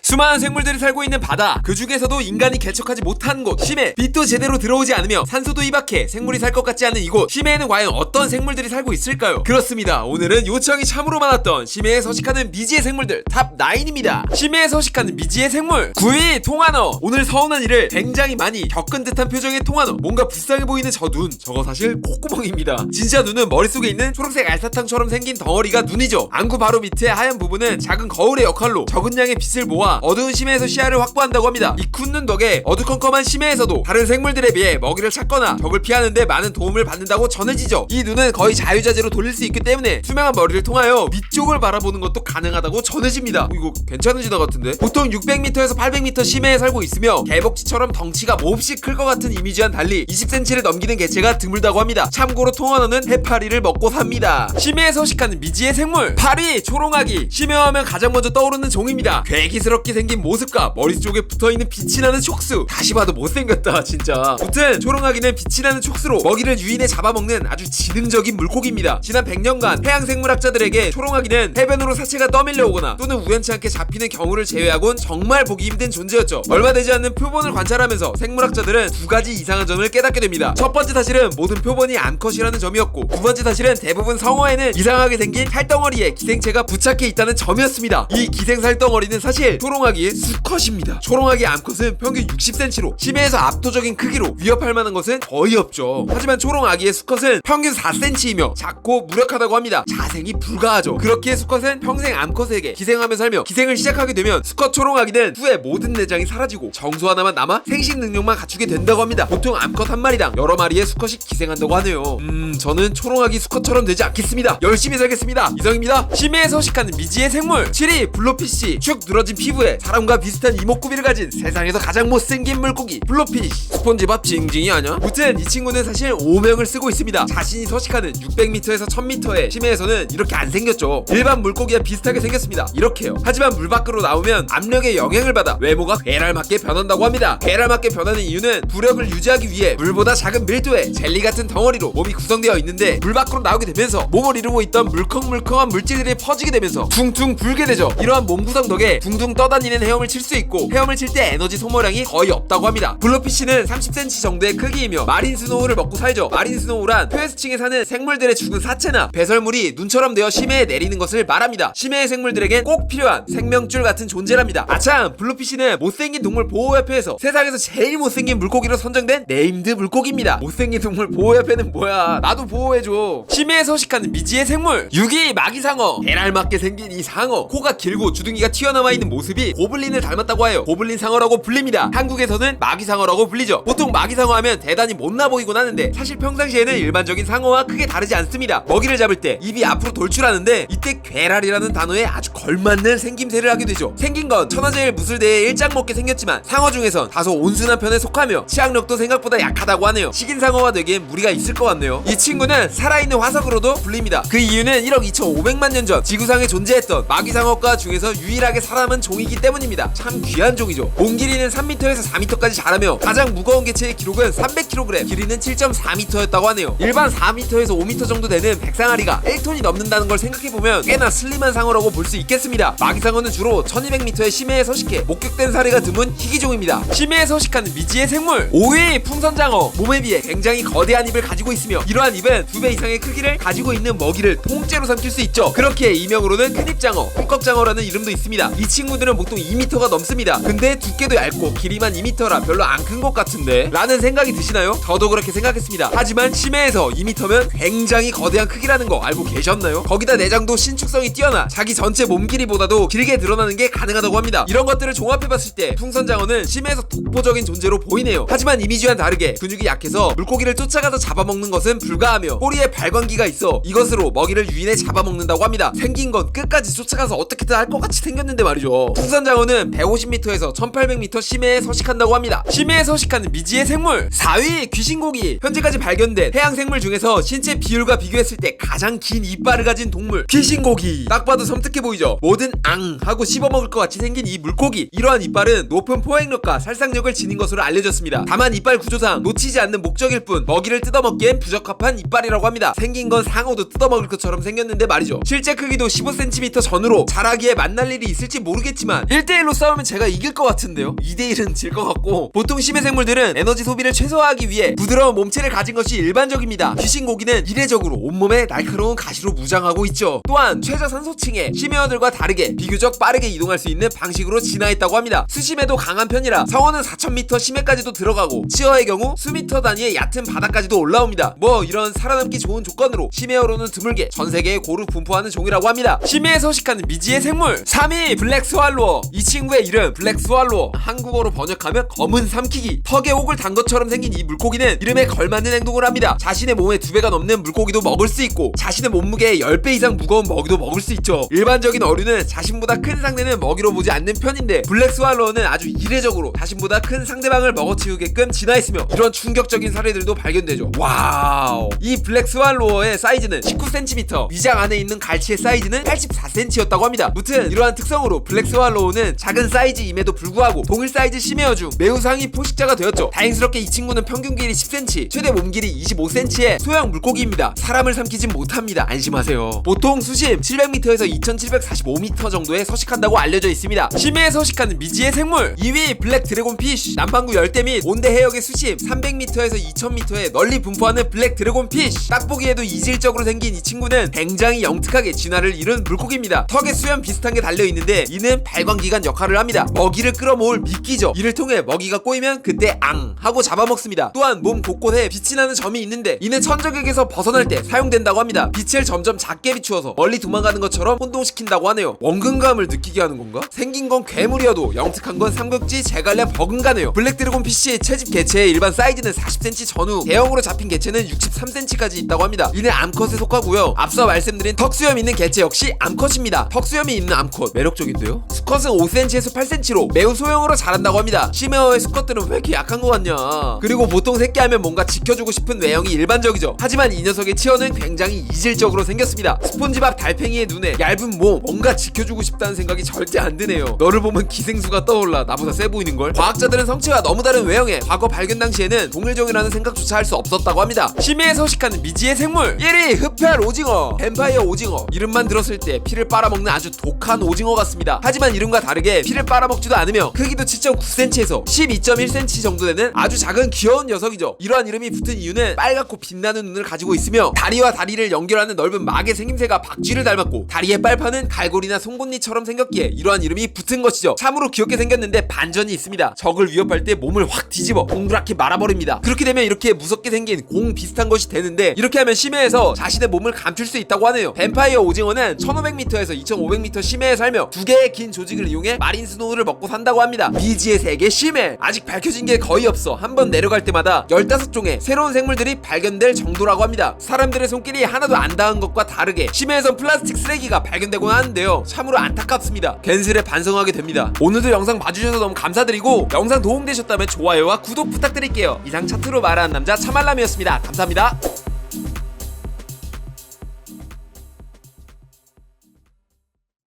수많은 생물들이 살고 있는 바다. 그 중에서도 인간이 개척하지 못한 곳. 심해. 빛도 제대로 들어오지 않으며 산소도 이박해 생물이 살 것 같지 않은 이곳. 심해에는 과연 어떤 생물들이 살고 있을까요? 그렇습니다. 오늘은 요청이 참으로 많았던 심해에 서식하는 미지의 생물들 탑 9입니다. 심해에 서식하는 미지의 생물. 9위 통한어. 오늘 서운한 일을 굉장히 많이 겪은 듯한 표정의 통한어. 뭔가 불쌍해 보이는 저 눈. 저거 사실 콧구멍입니다. 진짜 눈은 머릿속에 있는 초록색 알사탕처럼 생긴 덩어리가 눈이죠. 안구 바로 밑에 하얀 부분은 작은 거울의 역할로 적은 양의 빛을 모아 어두운 심해에서 시야를 확보한다고 합니다. 이큰눈 덕에 어두컴컴한 심해에서도 다른 생물들에 비해 먹이를 찾거나 적을 피하는데 많은 도움을 받는다고 전해지죠. 이 눈은 거의 자유자재로 돌릴 수 있기 때문에 투명한 머리를 통하여 위쪽을 바라보는 것도 가능하다고 전해집니다. 어, 이거 괜찮은 지다 같은데? 보통 600m에서 800m 심해에 살고 있으며 개복치처럼 덩치가 몹시 클 것 같은 이미지와는 달리 20cm를 넘기는 개체가 드물다고 합니다. 참고로 통언어는 해파리를 먹고 삽니다. 심해에 서식하는 미지의 생물 파리 초롱아기. 심해하면 가장 먼저 떠오르는 종입니다. 괴기스 럽게 생긴 모습과 머리 쪽에 붙어있는 빛이 나는 촉수. 다시 봐도 못생겼다 진짜. 무튼 초롱아기는 빛이 나는 촉수로 먹이를 유인해 잡아먹는 아주 지능적인 물고기입니다. 지난 100년간 해양생물학자들에게 초롱아기는 해변으로 사체가 떠밀려 오거나 또는 우연치 않게 잡히는 경우를 제외하곤 정말 보기 힘든 존재였죠. 얼마 되지 않는 표본을 관찰하면서 생물학자들은 두 가지 이상한 점을 깨닫게 됩니다. 첫 번째 사실은 모든 표본이 암컷이라는 점이었고 두 번째 사실은 대부분 성어에는 이상하게 생긴 살덩어리에 기생체가 부착해 있다는 점이었습니다. 이 기생 살덩어리는 사실 초롱아기의 수컷입니다. 초롱아기 암컷은 평균 60cm로 심해에서 압도적인 크기로 위협할 만한 것은 거의 없죠. 하지만 초롱아기의 수컷은 평균 4cm이며 작고 무력하다고 합니다. 자생이 불가하죠. 그렇기에 수컷은 평생 암컷에게 기생하며 살며 기생을 시작하게 되면 수컷 초롱아기는 후에 모든 내장이 사라지고 정수 하나만 남아 생식 능력만 갖추게 된다고 합니다. 보통 암컷 한 마리당 여러 마리의 수컷이 기생한다고 하네요. 음 저는 초롱아기 수컷처럼 되지 않겠습니다. 열심히 살겠습니다. 이성입니다. 심해에 서식하는 미지의 생물 7위 블로피시 축 늘어진 피 부에 사람과 비슷한 이목구비를 가진 세상에서 가장 못생긴 물고기 블로피시 스폰지밥 징징이 아냐? 무튼 이 친구는 사실 오명을 쓰고 있습니다. 자신이 서식하는 600m에서 1000m의 심해에서는 이렇게 안 생겼죠. 일반 물고기와 비슷하게 생겼습니다. 이렇게요. 하지만 물 밖으로 나오면 압력에 영향을 받아 외모가 괴랄맞게 변한다고 합니다. 괴랄맞게 변하는 이유는 부력을 유지하기 위해 물보다 작은 밀도의 젤리 같은 덩어리로 몸이 구성되어 있는데 물 밖으로 나오게 되면서 몸을 이루고 있던 물컹물컹한 물질들이 퍼지게 되면서 퉁퉁 불게 되죠. 이러한 몸 구성 덕에 둥둥 떠 다니는 헤엄을 칠 수 있고 헤엄을 칠 때 에너지 소모량이 거의 없다고 합니다. 블루피쉬는 30cm 정도의 크기이며 마린 스노우를 먹고 살죠. 마린 스노우란 표에스층에 사는 생물들의 죽은 사체나 배설물이 눈처럼 되어 심해에 내리는 것을 말합니다. 심해의 생물들에겐 꼭 필요한 생명줄 같은 존재랍니다. 아참 블루피쉬는 못생긴 동물 보호협회에서 세상에서 제일 못생긴 물고기로 선정된 네임드 물고기입니다. 못생긴 동물 보호협회는 뭐야? 나도 보호해줘. 심해에 서식하는 미지의 생물 6위 마기상어 개랄맞게 생긴 이 상어 코가 길고 주둥이가 튀어나와 있는 모습 이 고블린을 닮았다고 해요. 고블린 상어라고 불립니다. 한국에서는 마기상어라고 불리죠. 보통 마기상어 하면 대단히 못나 보이곤 하는데 사실 평상시에는 일반적인 상어와 크게 다르지 않습니다. 먹이를 잡을 때 입이 앞으로 돌출하는데 이때 괴랄이라는 단어에 아주 걸맞는 생김새를 하게 되죠. 생긴 건 천하제일 무술대에 일장 먹게 생겼지만 상어 중에선 다소 온순한 편에 속하며 치악력도 생각보다 약하다고 하네요. 식인 상어와 되기엔 무리가 있을 것 같네요. 이 친구는 살아있는 화석으로도 불립니다. 그 이유는 1억 2,500만 년 전 지구상에 존재했던 마기상어과 중에서 유일하게 살아남은 종이기 때문입니다. 참 귀한 종이죠. 몸 길이는 3m에서 4m까지 자라며 가장 무거운 개체의 기록은 300kg 길이는 7.4m였다고 하네요. 일반 4m에서 5m 정도 되는 백상아리가 1톤이 넘는다는 걸 생각해보면 꽤나 슬림한 상어라고 볼 수 있겠습니다. 마기상어는 주로 1200m의 심해에 서식해 목격된 사례가 드문 희귀종입니다. 심해에 서식하는 미지의 생물 5위 풍선장어. 몸에 비해 굉장히 거대한 입을 가지고 있으며 이러한 입은 두배 이상의 크기를 가지고 있는 먹이를 통째로 삼킬 수 있죠. 그렇게 이명으로는 큰입장어 꿀꺽장어라는 이름도 있습니다. 이 친구들 은 보통 2m가 넘습니다. 근데 두께도 얇고 길이만 2m라 별로 안 큰 것 같은데? 라는 생각이 드시나요? 저도 그렇게 생각했습니다. 하지만 심해에서 2m면 굉장히 거대한 크기라는 거 알고 계셨나요? 거기다 내장도 신축성이 뛰어나 자기 전체 몸 길이보다도 길게 드러나는 게 가능하다고 합니다. 이런 것들을 종합해봤을 때 풍선장어는 심해에서 독보적인 존재로 보이네요. 하지만 이미지와는 다르게 근육이 약해서 물고기를 쫓아가서 잡아먹는 것은 불가하며 꼬리에 발광기가 있어 이것으로 먹이를 유인해 잡아먹는다고 합니다. 생긴 건 끝까지 쫓아가서 어떻게든 할 것 같이 생겼는데 말이죠 풍선장어는 150m에서 1800m 심해에 서식한다고 합니다. 심해에 서식하는 미지의 생물 4위 귀신고기. 현재까지 발견된 해양 생물 중에서 신체 비율과 비교했을 때 가장 긴 이빨을 가진 동물 귀신고기. 딱 봐도 섬뜩해 보이죠? 뭐든 앙 하고 씹어먹을 것 같이 생긴 이 물고기. 이러한 이빨은 높은 포획력과 살상력을 지닌 것으로 알려졌습니다. 다만 이빨 구조상 놓치지 않는 목적일 뿐 먹이를 뜯어먹기엔 부적합한 이빨이라고 합니다. 생긴 건 상어도 뜯어먹을 것처럼 생겼는데 말이죠. 실제 크기도 15cm 전후로 자라기에 만날 일이 있을지 모르겠지만 있지만 1대1로 싸우면 제가 이길 것 같은데요? 2대1은 질 것 같고 보통 심해 생물들은 에너지 소비를 최소화하기 위해 부드러운 몸체를 가진 것이 일반적입니다. 귀신 고기는 이례적으로 온몸에 날카로운 가시로 무장하고 있죠. 또한 최저 산소층의 심해어들과 다르게 비교적 빠르게 이동할 수 있는 방식으로 진화했다고 합니다. 수심에도 강한 편이라 상어는 4000m 심해까지도 들어가고 치어의 경우 수미터 단위의 얕은 바닥까지도 올라옵니다. 뭐 이런 살아남기 좋은 조건으로 심해어로는 드물게 전 세계에 고루 분포하는 종이라고 합니다. 심해에 서식하는 미지의 생물 3위 블랙 스 왈로어 이 친구의 이름 블랙 스왈로어 한국어로 번역하면 검은 삼키기. 턱에 옥을 단 것처럼 생긴 이 물고기는 이름에 걸맞는 행동을 합니다. 자신의 몸의 두 배가 넘는 물고기도 먹을 수 있고 자신의 몸무게의 10배 이상 무거운 먹이도 먹을 수 있죠. 일반적인 어류는 자신보다 큰 상대는 먹이로 보지 않는 편인데 블랙 스왈로어는 아주 이례적으로 자신보다 큰 상대방을 먹어치우게끔 진화했으며 이런 충격적인 사례들도 발견되죠. 와우. 이 블랙 스왈로어의 사이즈는 19cm 위장 안에 있는 갈치의 사이즈는 84cm였다고 합니다. 무튼 이러한 특성으로 블랙 스왈로 우는 작은 사이즈임에도 불구하고 동일 사이즈 심해어 중 매우 상위 포식자가 되었죠. 다행스럽게 이 친구는 평균 길이 10cm 최대 몸 길이 25cm의 소형 물고기입니다. 사람을 삼키진 못합니다. 안심하세요. 보통 수심 700m에서 2745m 정도에 서식한다고 알려져 있습니다. 심해에 서식하는 미지의 생물 2위 블랙 드래곤 피쉬 남반구 열대 및 온대 해역의 수심 300m에서 2000m에 널리 분포하는 블랙 드래곤 피쉬. 딱 보기에도 이질적으로 생긴 이 친구는 굉장히 영특하게 진화를 이룬 물고기입니다. 턱에 수염 비슷한 게 달려 있는데 이는 발광기관 역할을 합니다. 먹이를 끌어모을 미끼죠. 이를 통해 먹이가 꼬이면 그때 앙 하고 잡아먹습니다. 또한 몸 곳곳에 빛이 나는 점이 있는데 이는 천적에게서 벗어날 때 사용된다고 합니다. 빛을 점점 작게 비추어서 멀리 도망가는 것처럼 혼동시킨다고 하네요. 원근감을 느끼게 하는 건가? 생긴 건 괴물이어도 영특한 건 삼국지 제갈량 버금가네요. 블랙 드래곤 피쉬의 채집 개체의 일반 사이즈는 40cm 전후 대형으로 잡힌 개체는 63cm까지 있다고 합니다. 이는 암컷에 속하고요. 앞서 말씀드린 턱수염 있는 개체 역시 암컷입니다. 턱수염이 있는 암컷 매력적인데요 수컷은 5cm에서 8cm로 매우 소형으로 자란다고 합니다. 심해어의 수컷들은 왜 이렇게 약한 것 같냐? 그리고 보통 새끼하면 뭔가 지켜주고 싶은 외형이 일반적이죠. 하지만 이 녀석의 치어는 굉장히 이질적으로 생겼습니다. 스폰지밥 달팽이의 눈에 얇은 몸 뭔가 지켜주고 싶다는 생각이 절대 안 드네요. 너를 보면 기생수가 떠올라 나보다 세 보이는 걸. 과학자들은 성체가 너무 다른 외형에 과거 발견 당시에는 동일종이라는 생각조차 할 수 없었다고 합니다. 심해에 서식하는 미지의 생물. 1위 흡혈 오징어 뱀파이어 오징어. 이름만 들었을 때 피를 빨아먹는 아주 독한 오징어 같습니다 하지만 이름과 다르게 피를 빨아먹지도 않으며 크기도 7.9cm에서 12.1cm 정도 되는 아주 작은 귀여운 녀석이죠. 이러한 이름이 붙은 이유는 빨갛고 빛나는 눈을 가지고 있으며 다리와 다리를 연결하는 넓은 막의 생김새가 박쥐를 닮았고 다리의 빨판은 갈고리나 송곳니처럼 생겼기에 이러한 이름이 붙은 것이죠. 참으로 귀엽게 생겼는데 반전이 있습니다. 적을 위협할 때 몸을 확 뒤집어 동그랗게 말아버립니다. 그렇게 되면 이렇게 무섭게 생긴 공 비슷한 것이 되는데 이렇게 하면 심해에서 자신의 몸을 감출 수 있다고 하네요. 뱀파이어 오징어는 1500m에서 2500m 심해에 살며 두 개의 긴 조직을 이용해 마린 스노우를 먹고 산다고 합니다. 미지의 세계 심해. 아직 밝혀진 게 거의 없어. 한 번 내려갈 때마다 15종의 새로운 생물들이 발견될 정도라고 합니다. 사람들의 손길이 하나도 안 닿은 것과 다르게 심해에선 플라스틱 쓰레기가 발견되곤 하는데요. 참으로 안타깝습니다. 괜스레 반성하게 됩니다. 오늘도 영상 봐주셔서 너무 감사드리고 영상 도움되셨다면 좋아요와 구독 부탁드릴게요. 이상 차트로 말하는 남자 차말람이었습니다. 감사합니다